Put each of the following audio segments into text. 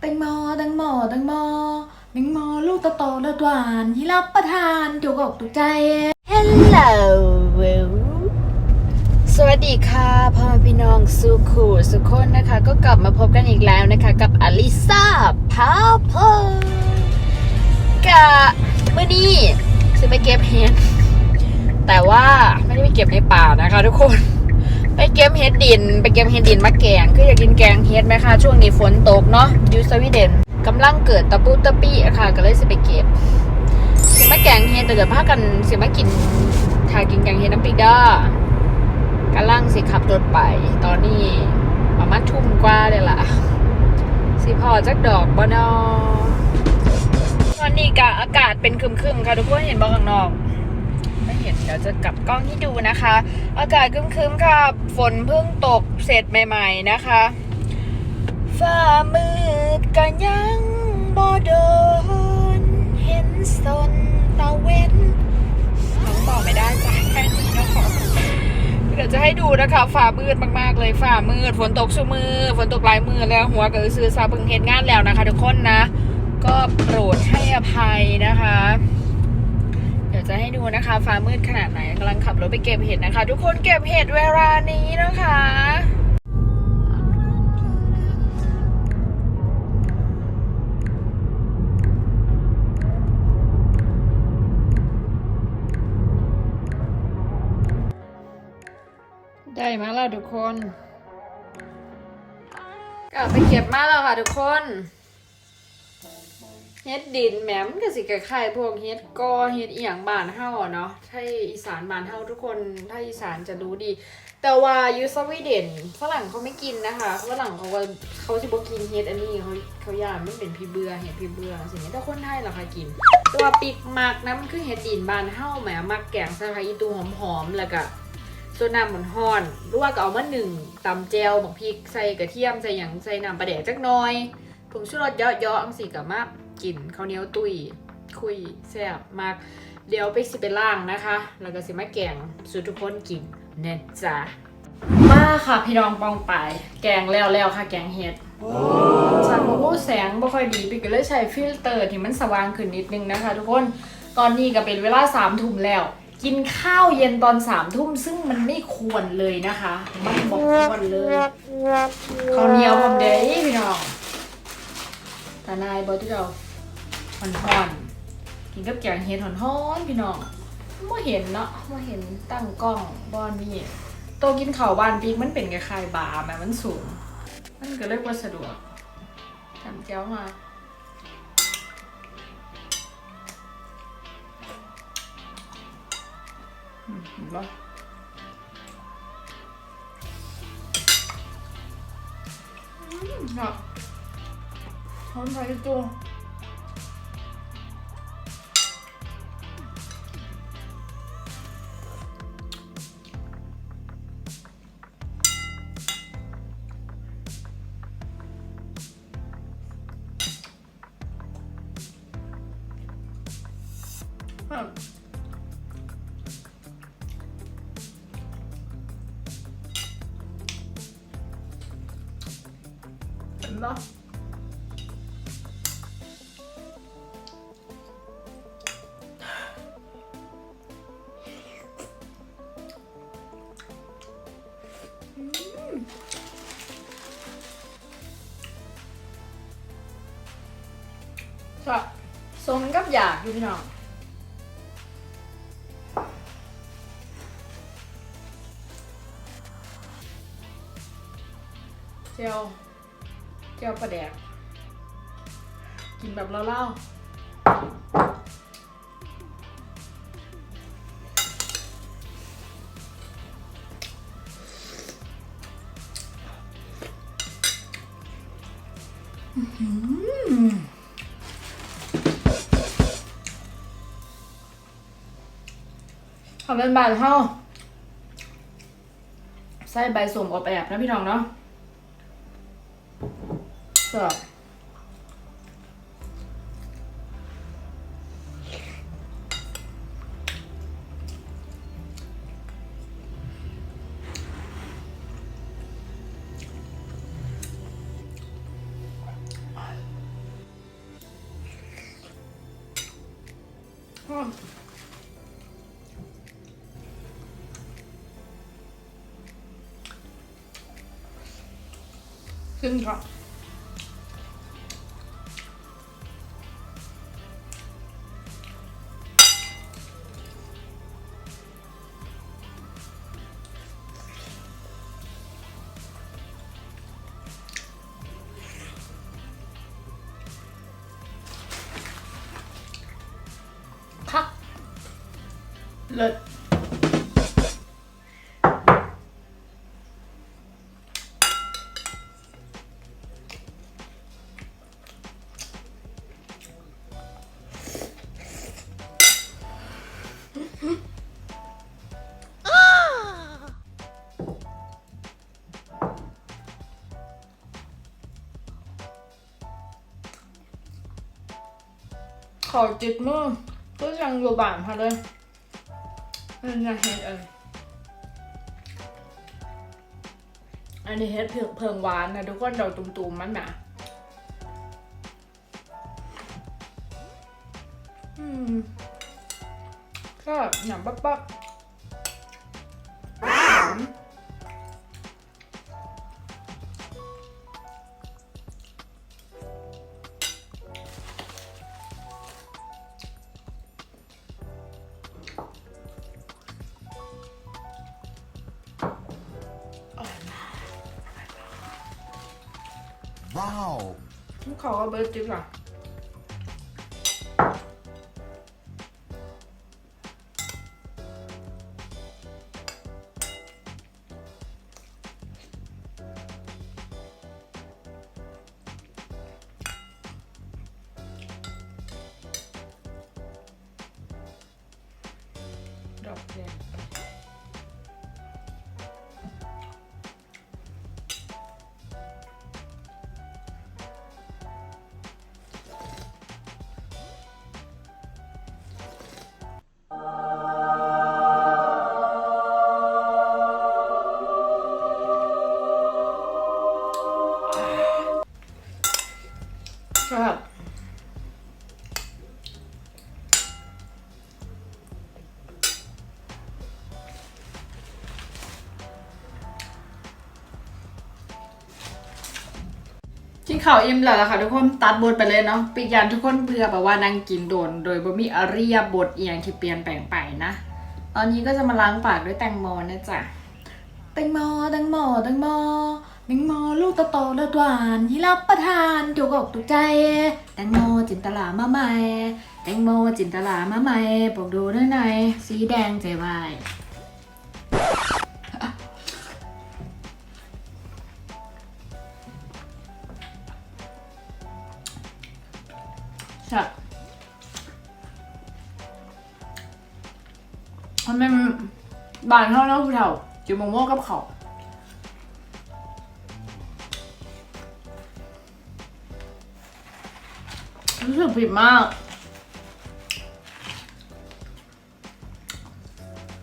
แตงโมแตงโมแตงโมแตงโมลูกโตๆและหวานที่รับประทานถูกอกถูกใจ Hello สวัสดีค่ะพ่อแม่พี่น้องสุขูสุขคนนะคะ ก็กลับมาพบกันอีกแล้วนะคะ กับอลิซาพาเพกะเมื่อนี้ซื้อไปเก็บเห็ดแต่ว่าไม่ได้ไปเก็บในป่านะคะทุกคน ไปเก็บเห็ดดิน ไปเก็บเห็ดดินมาแกงคืออยากกินแกงเห็ดไหมคะช่วงนี้ฝนตกเนาะยูสวีเดนกำลังเกิดตะปูตะปี้อะค่ะ ก็เลยสิไปเก็บเสียมาแกงเฮ็ดแต่เดี๋ยวพากันเสียมากินทากินแกงเฮ็ดน้ำพริกด้กำลังสิขับรถไปตอนนี้ประมาณทุ่มกว่าเลยล่ะ สิพอจักดอกบ่นอตอนนี้กะอากาศเป็นคึมๆค่ะทุกคนเห็นบ่ข้างนอก ห็นเดี๋ยวจะกลับกล้องให้ดูนะคะ อากาศครึมๆค่ะ ฝนเพิ่งตกเสร็จใหม่ ๆนะคะฟ้ามืดกันยังบ่โดน เห็นสนตะเว้นน้องบอกไม่ได้จ้ะแค่นี้นะคะเดี๋ยวจะให้ดูนะคะฝ่ามืดมากๆเลยฝ่ามืดฝนตกชั่มือ ฝนตกหลายมือแล้วหัวก็ซื้อซาเพึงเฮ็ดงานแล้วนะคะ ทุกคนนะ ก็โปรดให้อภัยนะคะ จะให้ดูนะคะ ฟ้ามืดขนาดไหนกำลังขับรถไปเก็บเห็ดนะคะ ทุกคนเก็บเห็ดเวลานี้นะคะได้มาแล้วทุกคน กลับไปเก็บมาแล้วค่ะทุกคน เฮ็ดดินแหมมันก็สิคล้ายๆพวกเฮ็ดกอเฮ็ดอีหยังบ้านเฮาเนาะถ้าอีสานบ้านเฮาทุกคนถ้าอีสานจะรู้ดี แต่ว่ายูสวีเดนฝรั่งเขาไม่กินนะคะฝรั่งเขาก็เขาสิบ่กินเฮ็ดอันนี้เขาเขาย่านมันเป็นพี่เบื่อเฮ็ดพี่เบื่อสิ่งนี้แต่คนไทยล่ะค่ะกินต่ว่าปีกมักนะมันคือเฮ็ดดินบ้านเฮาแหมมักแกงใส่ผักอีตูหอมๆแล้วก็ส่วนน้ำมันหอนหรือว่าก็เอามาหนึ่งตำแจวบักพริกใส่กระเทียมใส่หยังใส่น้ำปลาแดกจักหน่อยผงชูรสเยอะๆอังสิกับมาก นข้าวเหนียวตุ้ยคุยแซ่บมาก เดี๋ยวไปสิไปล่างนะคะ แล้วก็สิมาแกงสู่ทุกคนกินเนะจ๊ะมาค่ะพี่น้องปองไปแกงแล้วแล้วค่ะ แกงเห็ดสันโอ้แสงบ่ค่อยดีพี่ก็เลยใช้ฟิลเตอร์ที่มันสว่างขึ้นนิดนึงนะคะ ทุกคนตอนนี้ก็เป็นเวลาสามทุ่มแล้ว กินข้าวเย็นตอนสามทุ่มซึ่งมันไม่ควรเลยนะคะมันบอกควรเลยข้าวเหนียวผมเด้พี่น้องตานายบอที่เรา หอนหอนๆกินกับแกงเห็ดหอนหอนๆพี่น้องไม่เห็นเนาะไม่เห็นตั้งกล้องบอนนี่โตวกินข้าวบ้านปีกมันเป็นคล้ายๆบาร์แม่มันสูง มันก็เลยว่าสะดวกทำแก้วมาเห็นปะอืมค่ะห เห็นปะค่ะสมกั เจียวปลาแดก กินแบบเล่าๆอื้อหือทำเป็นบานเท่า ใส่ใบสมอบแอบนะพี่น้องเนาะ 是。啊好 เลิศขอจิตมือก็ยังอยู่บ้านพอเลย อันนะเฮ็ดเอออันนี้เฮ็ดเพิงเพิงหวานนะทุกคนดาตุ่มๆมันนะอืมก็หยำปั๊บๆ Wow. เขาก็เบิร์ดจิ๊บอะดอกแดง ข้าวอิ่มแล้วล่ะค่ะทุกคนตัดบทไปเลยเนาะปิดยันทุกคนเพื่อแบบว่านั่งกินโดน โดยบ่มีอริยบทเอียงที่เปลี่ยนแปลงไปนะ ตอนนี้ก็จะมาล้างปากด้วยแตงโมนะจ๊ะแตงโมแตงโมแตงโมแตงโมลูกโตๆเลือดวานที่รับประทานถูกอกถูกใจ แตงโมจินตลามาใหม่ แตงโมจินตลามาใหม่บอกดูหน่อยหน่อยสีแดงใจวาย ใช่ทำไมมันบานเท่าเน้าผู้เฒ่าจิมโมโม่กับเขาวรู้สึกผิดมาก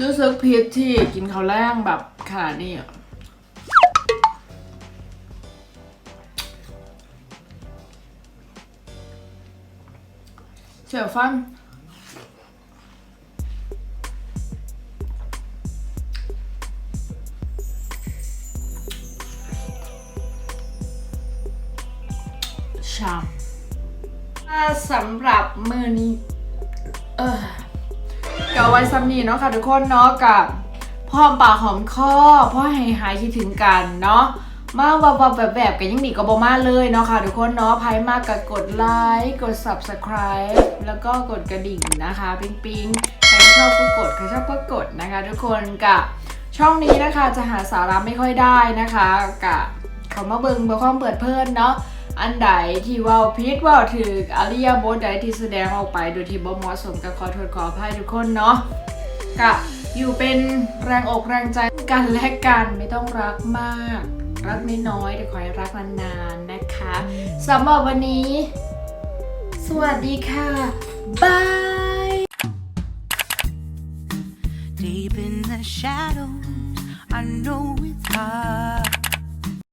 รู้สึกผิดที่กินข้าวแรงแบบขนาดนี้อะ เสียฟัน ชามถ้าสำหรับมือนี้ เออก็เอาไว้ซ้ำนี้เนาะค่ะทุกคนเนาะกับพ่อมปากหอมคอพ่อให้หายคิดถึงกันเนาะมาว่าวาแบบแบบกันยังดีก็บอมาเลยเนาะค่ะทุกคนเนาะใครมากก็กดไลค์กด subscribe แล้วก็กดกระดิ่งนะคะ ปิ๊งปิ๊งใครชอบก็กดใครชอบก็กดนะคะ ทุกคนกับช่องนี้นะคะจะหาสาระไม่ค่อยได้นะคะกับเขามาเบิงเบอร์ความเปิดเพิ่นเนาะอันใดที่ว่าพิษว่าถืออริยบทใดที่แสดงออกไปโดยที่บ่เหมาะสมก็ขอโทษขออภัยทุกคนเนาะกะอยู่เป็นแรงอกแรงใจกันและกันไม่ต้องรักมาก รักน้อยๆแต่ขอให้รักนานๆนะคะสำหรับวันนี้ สวัสดีค่ะ บาย Deep in the shadows, I know it's hard.